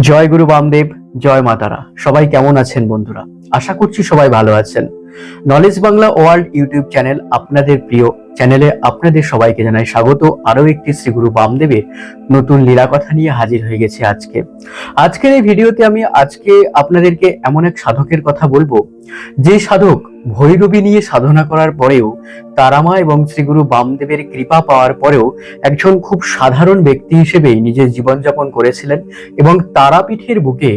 জয় গুরু বামদেব, জয় মাতারা সবাই কেমন আছেন বন্ধুরা? আশা করছি সবাই ভালো আছেন। Knowledge Bangla world YouTube channel আপনাদের প্রিয় চ্যানেলে আপনাদের সবাইকে জানাই স্বাগত। আরও একটি শ্রীগুরু বামদেবের নতুন লীলা কথা নিয়ে হাজির হয়ে গেছে আজকে। আজকের এই ভিডিওতে আমি আজকে আপনাদেরকে এমন এক সাধকের কথা বলব। যে সাধক ভৈরবী নিয়ে সাধনা করার পরেও তারামা এবং শ্রীগুরু বামদেবের কৃপা পাওয়ার পরেও একজন খুব সাধারণ ব্যক্তি হিসেবেই নিজের জীবনযাপন করেছিলেন এবং তারাপীঠের বুকে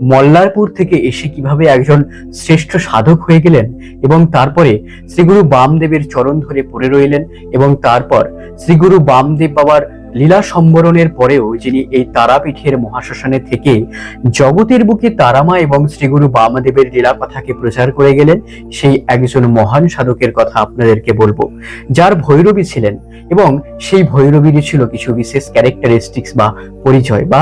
মল্লারপুর থেকে এসে কীভাবে একজন শ্রেষ্ঠ সাধক হয়ে গেলেন এবং তারপরে শ্রীগুরু বামদেবের চরণ ধরে পড়ে রইলেন এবং তারপর শ্রীগুরু বামদেব বাবার লীলা সম্বরণের পরেও যিনি এই তারাপীঠের মহাশ্মশানে থেকে জগতের বুকে তারামা এবং শ্রীগুরু বামদেবের লীলা কথাকে প্রচার করে গেলেন, সেই একজন মহান সাধকের কথা আপনাদেরকে বলব। যার ভৈরবী ছিলেন এবং সেই ভৈরবীরই ছিল কিছু বিশেষ ক্যারেক্টারিস্টিক্স বা পরিচয় বা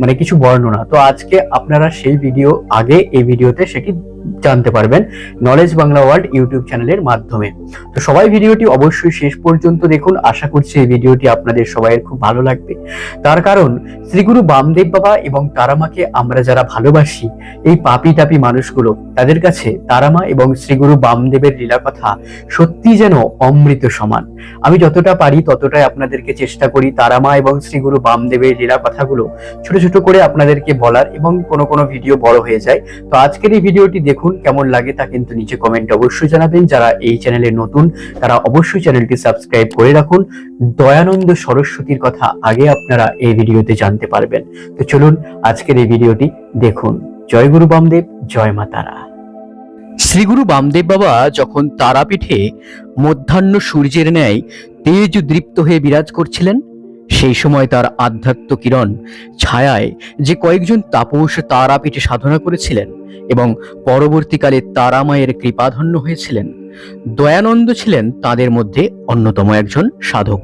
মানে কিছু বর্ণনা। তো আজকে আপনারা সেই ভিডিও আগে এই ভিডিওতে সেটি জানতে পারবেন নলেজ বাংলা ওয়ার্ল্ড ইউটিউব চ্যানেলের মাধ্যমে। তো সবাই ভিডিওটি অবশ্যই শেষ পর্যন্ত দেখুন। আশা করছি এই ভিডিওটি আপনাদের সবাইয়ের খুব ভালো লাগবে। তার কারণ, শ্রীগুরু বামদেব বাবা এবং তারামাকে আমরা যারা ভালোবাসি, এই পাপি টাপি মানুষগুলো, তাদের কাছে তারামা এবং শ্রীগুরু বামদেবের লীলা কথা সত্যি যেন অমৃত সমান। আমি যতটা পারি ততটাই আপনাদেরকে চেষ্টা করি তারামা এবং শ্রীগুরু বামদেবের লীলা কথাগুলো ছোট ছোট করে আপনাদেরকে বলার এবং কোনো কোনো ভিডিও বড় হয়ে যায়। তো আজকের এই ভিডিওটি দেখুন কেমন লাগে তা কিন্তু নিচে কমেন্টে অবশ্যই জানাবেন। যারা এই চ্যানেলে নতুন, তারা অবশ্যই চ্যানেলটি সাবস্ক্রাইব করে রাখুন। দয়ানন্দ সরস্বতীর কথা আগে আপনারা এই ভিডিওতে জানতে পারবেন। তো চলুন আজকের এই ভিডিওটি দেখুন। জয় গুরু বামদেব, জয় মা তারা। শ্রীগুরু বামদেব বাবা যখন তারাপীঠে মধ্যাহ্ন সূর্যের ন্যায় তেজ দৃপ্ত হয়ে বিরাজ করছিলেন সেই সময় তার আধ্যাত্ম কিরণ ছায়ায় যে কয়েকজন তাপস তারাপীঠে সাধনা করেছিলেন এবং পরবর্তীকালে তারামায়ের কৃপাধন্য হয়েছিলেন, দয়ানন্দ ছিলেন তাদের মধ্যে অন্যতম একজন সাধক।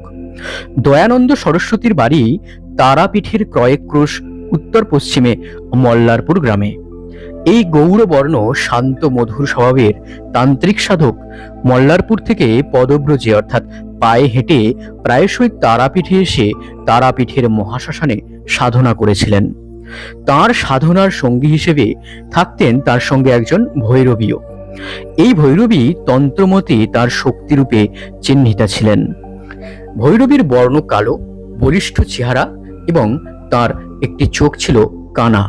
দয়ানন্দ সরস্বতীর বাড়ি তারাপীঠের ক্রয়ক্রোশ উত্তর পশ্চিমে মল্লারপুর গ্রামে। এই গৌরবর্ণ শান্ত মধুর স্বভাবের তান্ত্রিক সাধক মল্লারপুর থেকে পদব্রজে, অর্থাৎ পায়ে হেঁটে প্রায়শই তারাপীঠে এসে তারাপীঠের মহাশ্মশানে সাধনা করেছিলেন। তার সাধনার সঙ্গী হিসেবে থাকতেন তার সঙ্গে একজন ভৈরবীও। এই ভৈরবী তন্ত্রমতে তার শক্তিরূপে চিহ্নিতা ছিলেন। ভৈরবীর বর্ণ কালো, বলিষ্ঠ চেহারা এবং তার একটি চোখ ছিল কানা।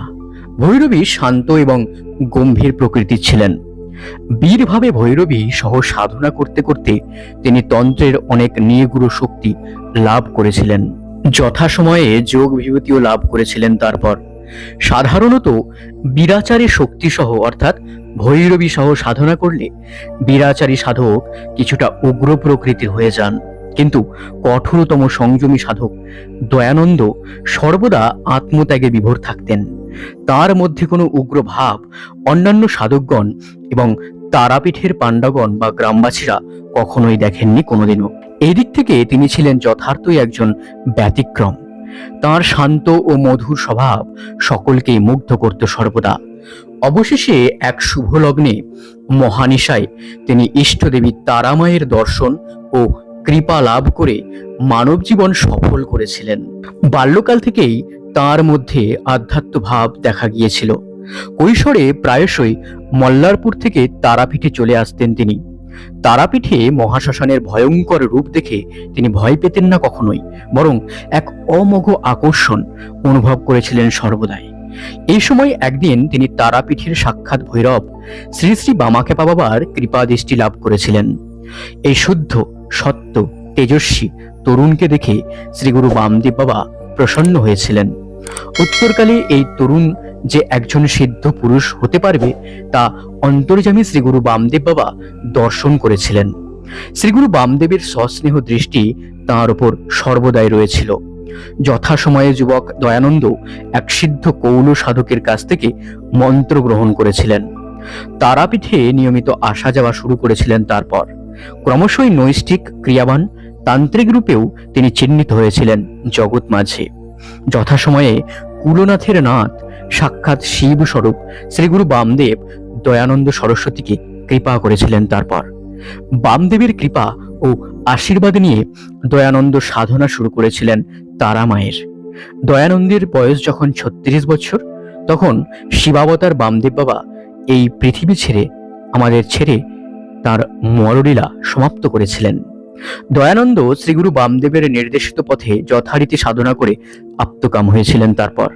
ভৈরবী শান্ত এবং গম্ভীর প্রকৃতির ছিলেন। বীরভাবে ভৈরবী সহ সাধনা করতে করতে তিনি তন্ত্রের অনেক নিগুড় শক্তি লাভ করেছিলেন। যথাসময়ে যোগ বিভূতিও লাভ করেছিলেন তারপর। সাধারণত বীরাচারী শক্তি সহ অর্থাৎ ভৈরবী সহ সাধনা করলে বীরাচারী সাধক কিছুটা উগ্র প্রকৃতির হয়ে যান। কিন্তু কঠোরতম সংযমী সাধক দয়ানন্দ সর্বদা আত্মত্যাগে বিভোর থাকতেন। তার মধ্যে কোনো উগ্র ভাব অন্যান্য সাধকগণ এবং তারাপীঠের পাণ্ডাগণ বা গ্রামবাসীরা কখনোই দেখেননি কোনোদিনও। এই দিক থেকে তিনি ছিলেন যথার্থই একজন ব্যতিক্রম। তার শান্ত ও মধুর স্বভাব সকলকেই মুগ্ধ করত সর্বদা। অবশেষে এক শুভ লগ্নে মহানিশায় তিনি ইষ্টদেবী তারামায়ের দর্শন ও কৃপা লাভ করে মানব জীবন সফল করেছিলেন। বাল্যকাল থেকেই তার মধ্যে আধ্যাত্ম ভাব দেখা গিয়েছিল। কৈশোরে প্রায়শই মল্লারপুর থেকে তারাপীঠে চলে আসতেন তিনি। তারাপীঠে মহাশ্মশানের ভয়ঙ্কর রূপ দেখে তিনি ভয় পেতেন না কখনোই, বরং এক অমোঘ আকর্ষণ অনুভব করেছিলেন সর্বদাই। এই সময় একদিন তিনি তারাপীঠের সাক্ষাৎ ভৈরব শ্রী শ্রী বামাকেপা বাবার কৃপা দৃষ্টি লাভ করেছিলেন। এই শুদ্ধ, সত্য, তেজস্বী তরুণকে দেখে শ্রীগুরু বামদেব বাবা প্রসন্ন হয়েছিলেন। উত্তরকালে এই তরুণ যে একজন সিদ্ধ পুরুষ হতে পারবে, তা অন্তর্যামী শ্রীগুরু বামদেব বাবা দর্শন করেছিলেন। শ্রীগুরু বামদেবের সস্নেহ দৃষ্টি তাঁর ওপর সর্বদাই রয়েছিল। যথাসময়ে যুবক দয়ানন্দ এক সিদ্ধ কৌল সাধকের কাছ থেকে মন্ত্র গ্রহণ করেছিলেন। তারাপীঠে নিয়মিত আসা যাওয়া শুরু করেছিলেন তারপর। ক্রমশই নৈষ্ঠিক ক্রিয়াবান, তান্ত্রিক রূপেও তিনি চিহ্নিত হয়েছিলেন জগৎ মাঝে। যথাসময়ে কুলনাথের নাথ সাক্ষাৎ শিব স্বরূপ শ্রীগুরু বামদেব দয়ানন্দ সরস্বতীকে কৃপা করেছিলেন তারপর। বামদেবের কৃপা ও আশীর্বাদ নিয়ে দয়ানন্দ সাধনা শুরু করেছিলেন তারা মায়ের দয়ানন্দের বয়স যখন ছত্রিশ বছর, তখন শিবাবতার বামদেব বাবা এই পৃথিবী ছেড়ে, আমাদের ছেড়ে তার মরলীলা সমাপ্ত করেছিলেন। দয়ানন্দ শ্রীগুরু বামদেবের নির্দেশিত পথে যথারীতি সাধনা করে আপ্তকাম হয়েছিলেন তারপর।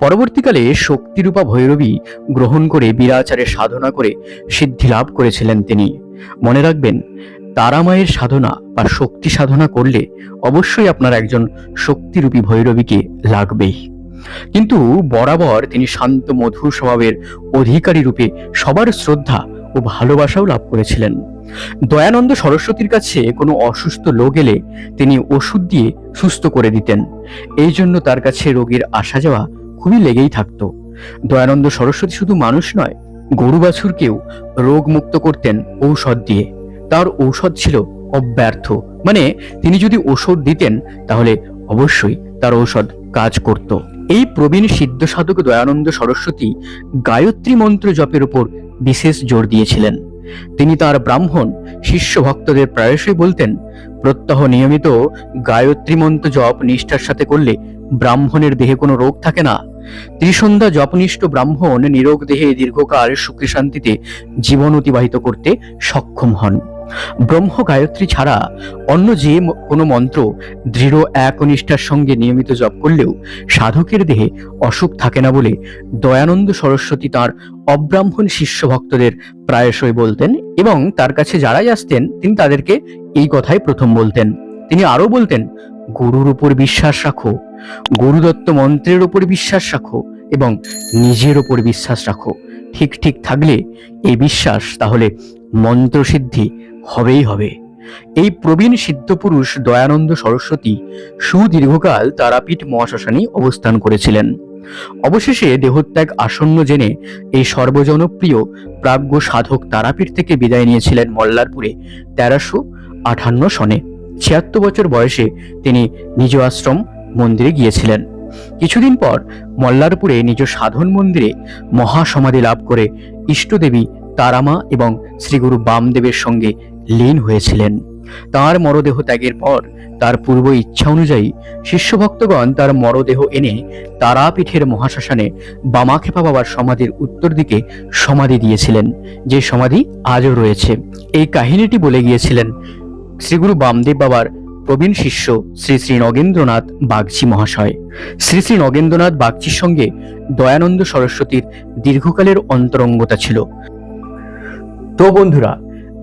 পরবর্তীকালে শক্তিরূপা ভৈরবী গ্রহণ করে বিরাচারে সাধনা করে সিদ্ধি লাভ করেছিলেন তিনি। মনে রাখবেন, তারামায়ের সাধনা বা শক্তি সাধনা করলে অবশ্যই আপনার একজন শক্তিরূপী ভৈরবীকে লাগবেই। কিন্তু বরাবর তিনি শান্ত, মধুর স্বভাবের অধিকারী রূপে সবার শ্রদ্ধা ও ভালোবাসাও লাভ করেছিলেন। দয়ানন্দ সরস্বতীর কাছে কোনো অসুস্থ লোক এলে তিনি ওষুধ দিয়ে সুস্থ করে দিতেন। এই জন্য তার কাছে রোগীর আসা যাওয়া খুবই লেগেই থাকত। দয়ানন্দ সরস্বতী শুধু মানুষ নয়, গরু বাছুরকেও রোগ মুক্ত করতেন ঔষধ দিয়ে। তার ঔষধ ছিল অব্যর্থ। মানে তিনি যদি ঔষধ দিতেন, তাহলে অবশ্যই তার ঔষধ কাজ করত। এই প্রবীণ সিদ্ধ সাধক দয়ানন্দ সরস্বতী গায়ত্রী মন্ত্র জপের উপর বিশেষ জোর দিয়েছিলেন। তিনি তার ব্রাহ্মণ, শিষ্য ভক্তদের প্রায়শই বলতেন, প্রত্যহ নিয়মিত গায়ত্রী মন্ত্র জপ নিষ্ঠার সাথে করলে ব্রাহ্মণের দেহে কোনো রোগ থাকে না। ত্রিসন্ধ্যা জপনিষ্ঠ ব্রাহ্মণ নিরোগ দেহে দীর্ঘকাল সুখী শান্তিতে জীবন অতিবাহিত করতে সক্ষম হন। ব্রহ্ম গায়ত্রী ছাড়া অন্য যে কোনো মন্ত্র দৃঢ় একনিষ্ঠার সঙ্গে নিয়মিত জপ করলেও সাধকের দেহে অসুখ থাকে না বলে দয়ানন্দ সরস্বতী তার অব্রাহ্মণ শিষ্য ভক্তদের প্রায়শই বলতেন এবং তার কাছে যারাই আসতেন তিনি তাদেরকে এই কথাই প্রথম বলতেন। তিনি আরও বলতেন, গুরুর উপর বিশ্বাস রাখো, গুরুদত্ত মন্ত্রের উপর বিশ্বাস রাখো এবং নিজের উপর বিশ্বাস রাখো। ঠিক ঠিক থাকলে এই বিশ্বাস তাহলে মন্ত্রসিদ্ধি হবেই হবে। এই প্রবীণ সিদ্ধপুরুষ দয়ানন্দ সরস্বতী সুদীর্ঘকাল তারাপীঠ মহাশ্মশানে অবস্থান করেছিলেন। অবশেষে দেহত্যাগ আসন্ন জেনে এই সর্বজনপ্রিয় প্রাজ্ঞ সাধক তারাপীঠ থেকে বিদায় নিয়েছিলেন মল্লারপুরে তেরোশো আঠান্ন সনে। ছিয়াত্তর বছর বয়সে তিনি নিজ আশ্রম মন্দিরে গিয়েছিলেন। কিছুদিন পর মল্লারপুরে নিজ সাধন মন্দিরে মহাসমাধি লাভ করে ইষ্টদেবী তারামা এবং শ্রীগুরু বামদেবের সঙ্গে লীন হয়েছিলেন। তার মরদেহ ত্যাগের পর তার পূর্ব ইচ্ছা অনুযায়ী শিষ্যভক্তগণ তার মরদেহ এনে তারাপীঠের মহাশ্মশানে বামাখেপা বাবার সমাধির উত্তর দিকে সমাধি দিয়েছিলেন, যে সমাধি আজও রয়েছে। এই কাহিনীটি বলে গিয়েছিলেন শ্রীগুরু বামদেব বাবার প্রবীণ শিষ্য শ্রী শ্রী নগেন্দ্রনাথ বাগচি মহাশয়। শ্রী শ্রী নগেন্দ্রনাথ বাগচির সঙ্গে দয়ানন্দ সরস্বতীর দীর্ঘকালের অন্তরঙ্গতা ছিল। তো বন্ধুরা,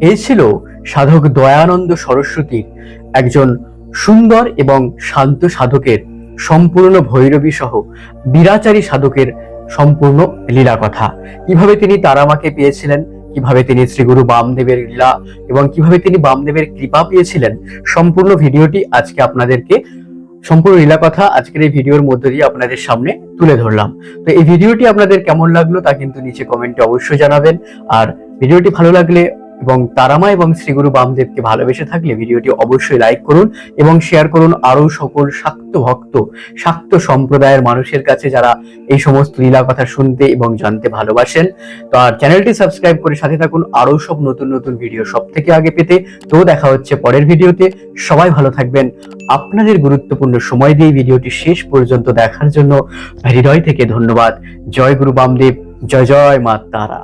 এই ছিল সাধক দয়ানন্দ সরস্বতীর একজন সুন্দর এবং শান্ত সাধকের সম্পূর্ণ ভৈরবী সহ বিরাচারী সাধকের সম্পূর্ণ লীলা কথা। কীভাবে তিনি তারামাকে পেয়েছিলেন, কীভাবে তিনি শ্রীগুরু বামদেবের লীলা এবং কীভাবে তিনি বামদেবের কৃপা পেয়েছিলেন, সম্পূর্ণ ভিডিওটি আজকে আপনাদেরকে, সম্পূর্ণ লীলা কথা আজকের এই ভিডিওর মধ্য দিয়ে আপনাদের সামনে তুলে ধরলাম। তো এই ভিডিওটি আপনাদের কেমন লাগল তা কিন্তু নিচে কমেন্টে অবশ্যই জানাবেন। আর ভিডিওটি ভালো লাগলে এবং তারামা এবং শ্রীগুরু বামদেবকে ভালোবেসে থাকলে ভিডিওটি অবশ্যই লাইক করুন এবং শেয়ার করুন আরও সকল শাক্ত ভক্ত, শাক্ত সম্প্রদায়ের মানুষের কাছে যারা এই সমস্ত লীলা কথা শুনতে এবং জানতে ভালোবাসেন। তো আর চ্যানেলটি সাবস্ক্রাইব করে সাথে থাকুন আরও সব নতুন নতুন ভিডিও সব থেকে আগে পেতে। তো দেখা হচ্ছে পরের ভিডিওতে সবাই ভালো থাকবেন। আপনাদের গুরুত্বপূর্ণ সময় দিয়ে ভিডিওটি শেষ পর্যন্ত দেখার জন্য হৃদয় থেকে ধন্যবাদ। জয় গুরু বামদেব, জয় জয় মা তারা।